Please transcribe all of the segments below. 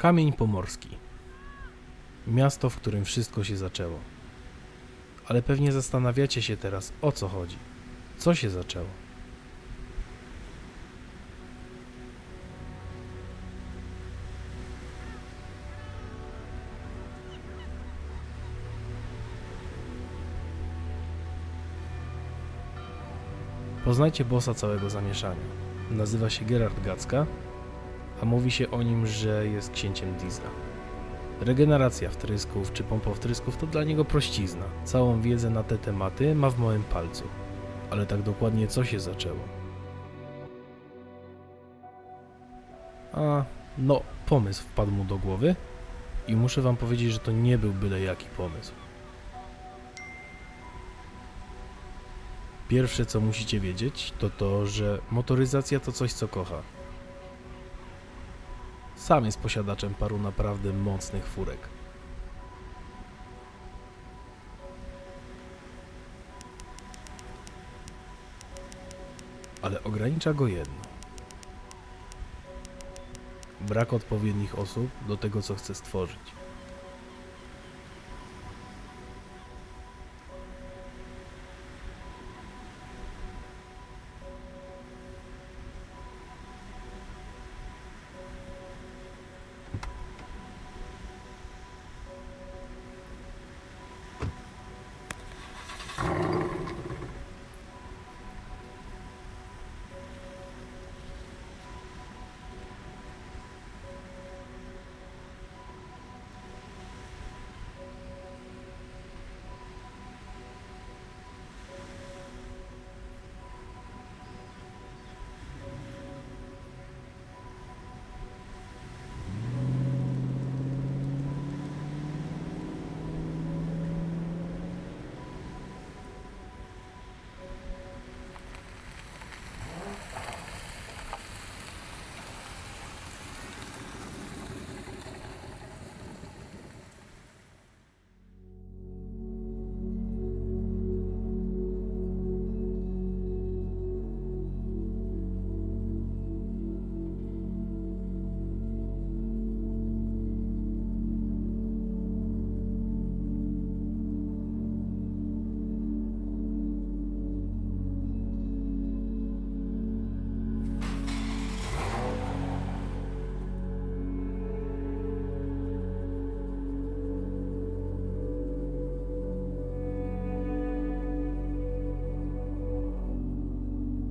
Kamień Pomorski. Miasto, w którym wszystko się zaczęło. Ale pewnie zastanawiacie się teraz, o co chodzi. Co się zaczęło? Poznajcie bossa całego zamieszania. Nazywa się Gerard Gacka, a mówi się o nim, że jest księciem Diesla. Regeneracja wtrysków czy pompa wtrysków to dla niego prościzna. Całą wiedzę na te tematy ma w małym palcu. Ale tak dokładnie co się zaczęło? A, no, pomysł wpadł mu do głowy i muszę wam powiedzieć, że to nie był byle jaki pomysł. Pierwsze co musicie wiedzieć to to, że motoryzacja to coś co kocha. Sam jest posiadaczem paru naprawdę mocnych furek. Ale ogranicza go jedno. Brak odpowiednich osób do tego, co chce stworzyć.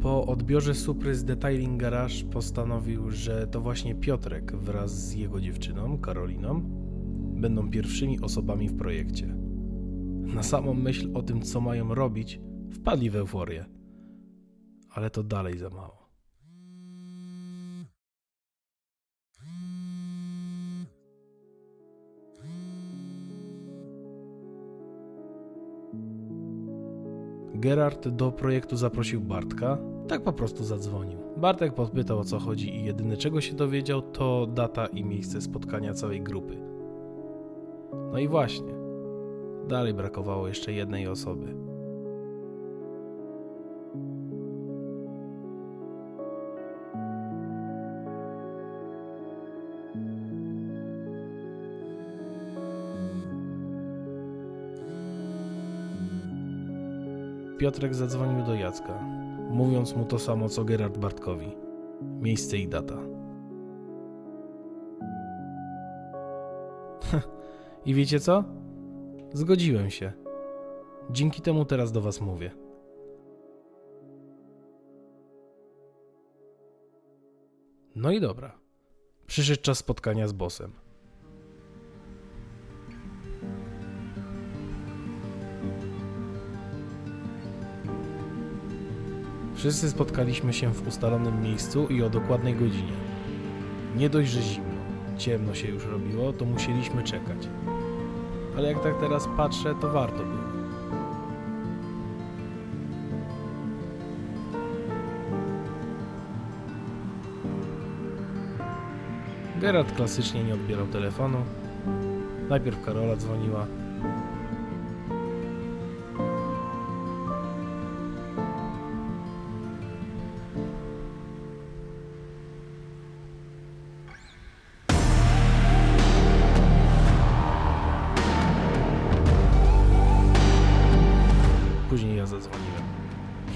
Po odbiorze Supry z Detailing Garage postanowił, że to właśnie Piotrek wraz z jego dziewczyną, Karoliną, będą pierwszymi osobami w projekcie. Na samą myśl o tym, co mają robić, wpadli w euforię. Ale to dalej za mało. Gerard do projektu zaprosił Bartka. Tak po prostu zadzwonił. Bartek podpytał o co chodzi i jedyne czego się dowiedział to data i miejsce spotkania całej grupy. No i właśnie. Dalej brakowało jeszcze jednej osoby. Piotrek zadzwonił do Jacka, mówiąc mu to samo co Gerard Bartkowi. Miejsce i data. I wiecie co? Zgodziłem się. Dzięki temu teraz do was mówię. No i dobra. Przyszedł czas spotkania z bossem. Wszyscy spotkaliśmy się w ustalonym miejscu i o dokładnej godzinie. Nie dość, że zimno, ciemno się już robiło, to musieliśmy czekać. Ale jak tak teraz patrzę, to warto było. Gerard klasycznie nie odbierał telefonu. Najpierw Karola dzwoniła,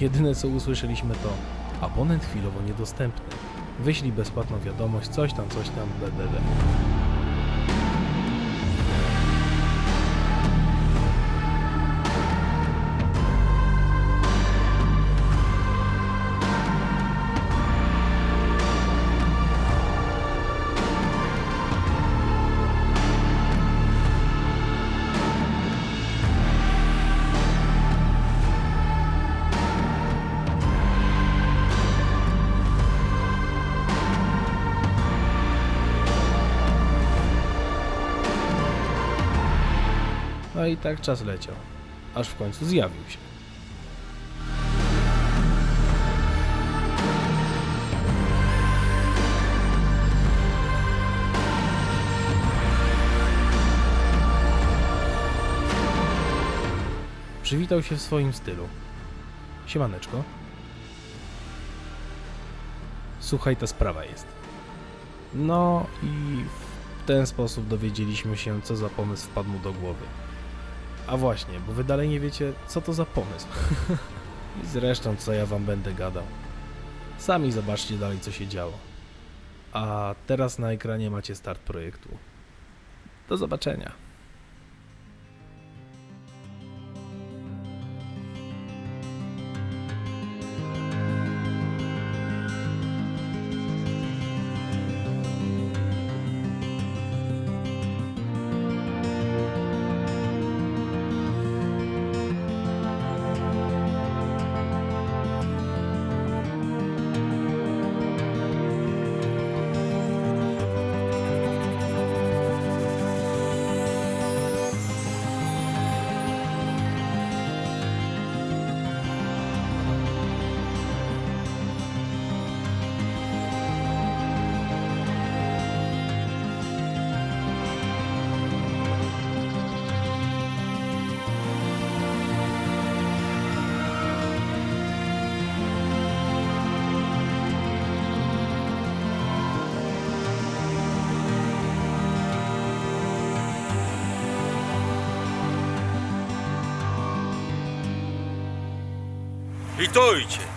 Jedyne co usłyszeliśmy to abonent chwilowo niedostępny. Wyślij bezpłatną wiadomość, coś tam, coś tam, bdd. No i tak czas leciał, aż w końcu zjawił się. Przywitał się w swoim stylu. Siemaneczko. Słuchaj, ta sprawa jest. No i w ten sposób dowiedzieliśmy się, co za pomysł wpadł mu do głowy. A właśnie, bo wy dalej nie wiecie, co to za pomysł. I zresztą, co ja wam będę gadał. Sami zobaczcie dalej, co się działo. A teraz na ekranie macie start projektu. Do zobaczenia. Witajcie!